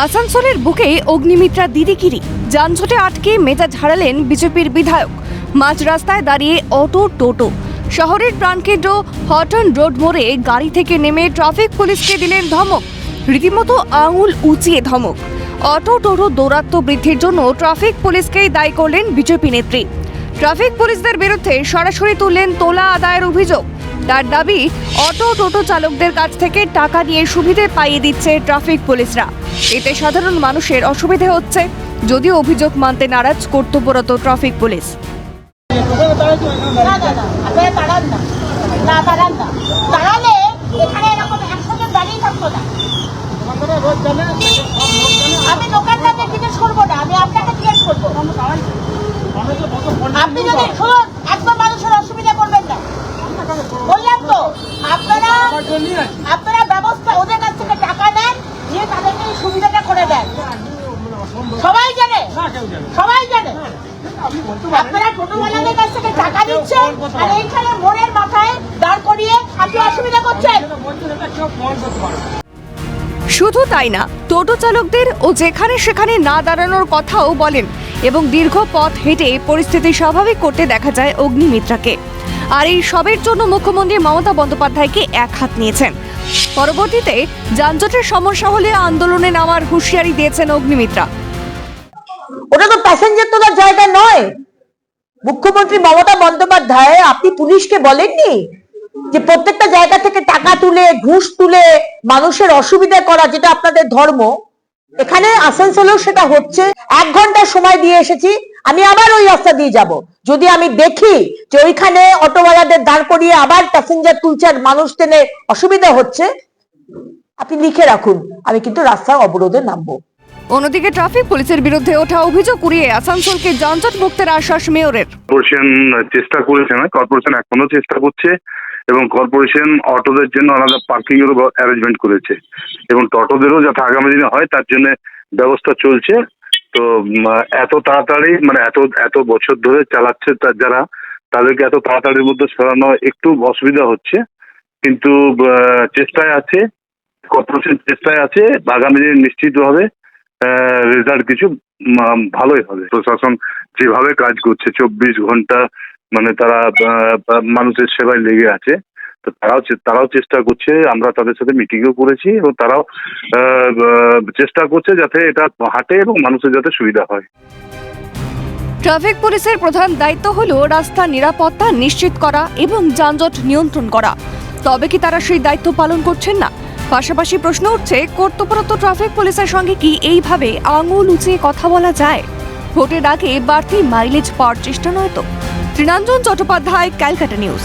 আসানসোলের বুকে অগ্নিমিত্রা দিদিগিরি। যানজটে আটকে মেজাজ হারালেন বিজেপির বিধায়ক। মাঝ রাস্তায় দাঁড়িয়ে অটো, টোটো। শহরের প্রাণকেন্দ্র হটন রোড মোড়ে গাড়ি থেকে নেমে ট্রাফিক পুলিশকে দিলেন ধমক। রীতিমতো আঙুল উঁচিয়ে ধমক। অটো, টোটো দৌরাত্ম বৃদ্ধির জন্য ট্রাফিক পুলিশকেই দায়ী করলেন বিজেপি নেত্রী। ট্রাফিক পুলিশদের বিরুদ্ধে সরাসরি তুললেন তোলা আদায়ের অভিযোগ। তার দাবি, অটো, টোটো চালকদের কাছ থেকে টাকা নিয়ে সুবিধে পাইয়ে দিচ্ছে ট্রাফিক পুলিশরা। এতে সাধারণ মানুষের অসুবিধে হচ্ছে যদিও অভিযোগ মানতে নারাজ কর্তব্যরত ট্রাফিক পুলিশ না দাদা আপনারা তাড়ান না না তাড়ান না তাড়ালে এখানে এরকম একশো জন দাঁড়িয়ে থাকতো না আমি দোকানদারদের জিজ্ঞেস করব না আমি আপনাকে জিজ্ঞেস করব আপনি যদি শুনুন একদম মানুষের অসুবিধা করবেন না বললাম তো আপনারা আপনারা ব্যবস্থা ওদের কাছ থেকে টাকা নেন দিয়ে তাদেরকে এই সুবিধাটা করে দেন শুধু তাই না, টোটো চালকদের ও যেখানে সেখানে না দাঁড়ানোর কথাও বলেন এবং দীর্ঘ পথ হেঁটে পরিস্থিতি স্বাভাবিক করতে দেখা যায় অগ্নিমিত্রাকে। আর এই সবের জন্য মুখ্যমন্ত্রী মমতা বন্দ্যোপাধ্যায়কে এক হাত নিয়েছেন। পরবর্তীতে যানজটের সমস্যা হলে আন্দোলনে নামার হুঁশিয়ারি দিয়েছেন অগ্নিমিত্রা। ওটা তো প্যাসেঞ্জার তোলার জায়গা নয়। মুখ্যমন্ত্রী মমতা বন্দ্যোপাধ্যায়, আপনি পুলিশকে বলেননি যে প্রত্যেকটা জায়গা থেকে টাকা তুলে, ঘুষ তুলে মানুষের অসুবিধা করা, যেটা আপনাদের ধর্ম? এখানে আসানসোলেও সেটা হচ্ছে। এক ঘণ্টা সময় দিয়ে এসেছি, আমি আবার ওই রাস্তা দিয়ে যাব। যদি আমি দেখি যে ওইখানে অটোওয়ালাদের দাঁড় করিয়ে আবার প্যাসেঞ্জার তুলছে আর মানুষ টেনে, অসুবিধা হচ্ছে, আপনি লিখে রাখুন। আমি কিন্তু রাস্তা অবরোধে নামবো। অন্যদিকে ট্রাফিক পুলিশের বিরুদ্ধে ওঠা অভিযোগ উড়িয়ে আসানসোলকে যানজট মুক্তের আশ্বাস মেয়রের। কর্পোরেশন চেষ্টা করেছে না কর্পোরেশন এখনও চেষ্টা করছে এবং কর্পোরেশন অটোদের জন্য আলাদা পার্কিং এর অ্যারেঞ্জমেন্ট করেছে এবং টোটোদেরও যাতে আগামী দিনে হয় তার জন্য ব্যবস্থা চলছে। তো এত তাড়াতাড়ি মানে এত এত বছর ধরে চালাচ্ছে যারা, তাদেরকে এত তাড়াতাড়ির মধ্যে সরানো একটু অসুবিধা হচ্ছে। কিন্তু চেষ্টায় আছে, কর্পোরেশন চেষ্টায় আছে, আগামী দিনে নিশ্চিতভাবে রেজাল্ট কিছু ভালোই হবে। প্রশাসন যেভাবে কাজ করছে, চব্বিশ ঘণ্টা মানে তারা মানুষের সেবায় লেগে আছে। তো তারাও তারাও চেষ্টা করছে, আমরা তাদের সাথে মিটিংও করেছি এবং তারাও চেষ্টা করছে যাতে এটা হাঁটে এবং মানুষের যাতে সুবিধা হয়। ট্রাফিক পুলিশের প্রধান দায়িত্ব হলো রাস্তা নিরাপত্তা নিশ্চিত করা এবং যানজট নিয়ন্ত্রণ করা। তবে কি তারা সেই দায়িত্ব পালন করছেন না? পাশাপাশি প্রশ্ন উঠছে, কর্তব্যরত ট্রাফিক পুলিশের সঙ্গে কি এইভাবে আঙুল উঁচিয়ে কথা বলা যায়? ভোটে ডাকে বাড়তি মাইলেজ পাওয়ার চেষ্টা নয় তো? Trinanjan Chattopadhyay, Calcutta news.